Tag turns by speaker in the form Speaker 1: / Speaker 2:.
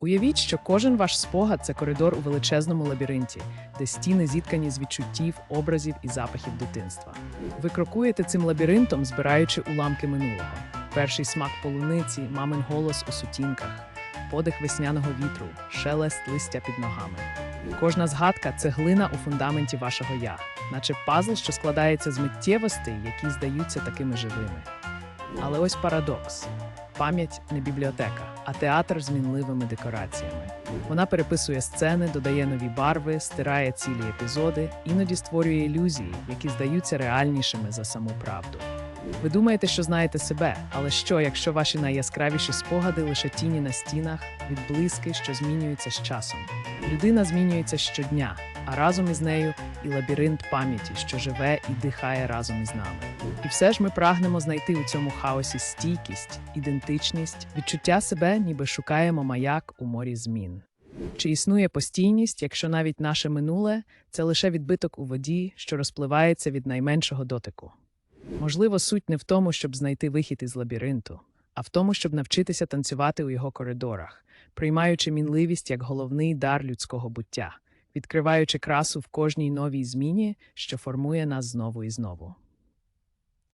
Speaker 1: Уявіть, що кожен ваш спогад це коридор у величезному лабіринті, де стіни зіткані з відчуттів, образів і запахів дитинства. Ви крокуєте цим лабіринтом, збираючи уламки минулого. Перший смак полуниці, мамин голос у сутінках, подих весняного вітру, шелест листя під ногами. Кожна згадка це глина у фундаменті вашого я, наче пазл, що складається з миттєвостей, які здаються такими живими. Але ось парадокс: пам'ять не бібліотека, а театр з мінливими декораціями. Вона переписує сцени, додає нові барви, стирає цілі епізоди, іноді створює ілюзії, які здаються реальнішими за саму правду. Ви думаєте, що знаєте себе, але що, якщо ваші найяскравіші спогади лише тіні на стінах, відблиски, що змінюються з часом? Людина змінюється щодня, а разом із нею і лабіринт пам'яті, що живе і дихає разом із нами. І все ж ми прагнемо знайти у цьому хаосі стійкість, ідентичність, відчуття себе, ніби шукаємо маяк у морі змін. Чи існує постійність, якщо навіть наше минуле це лише відбиток у воді, що розпливається від найменшого дотику? Можливо, суть не в тому, щоб знайти вихід із лабіринту, а в тому, щоб навчитися танцювати у його коридорах, приймаючи мінливість як головний дар людського буття, відкриваючи красу в кожній новій зміні, що формує нас знову і знову.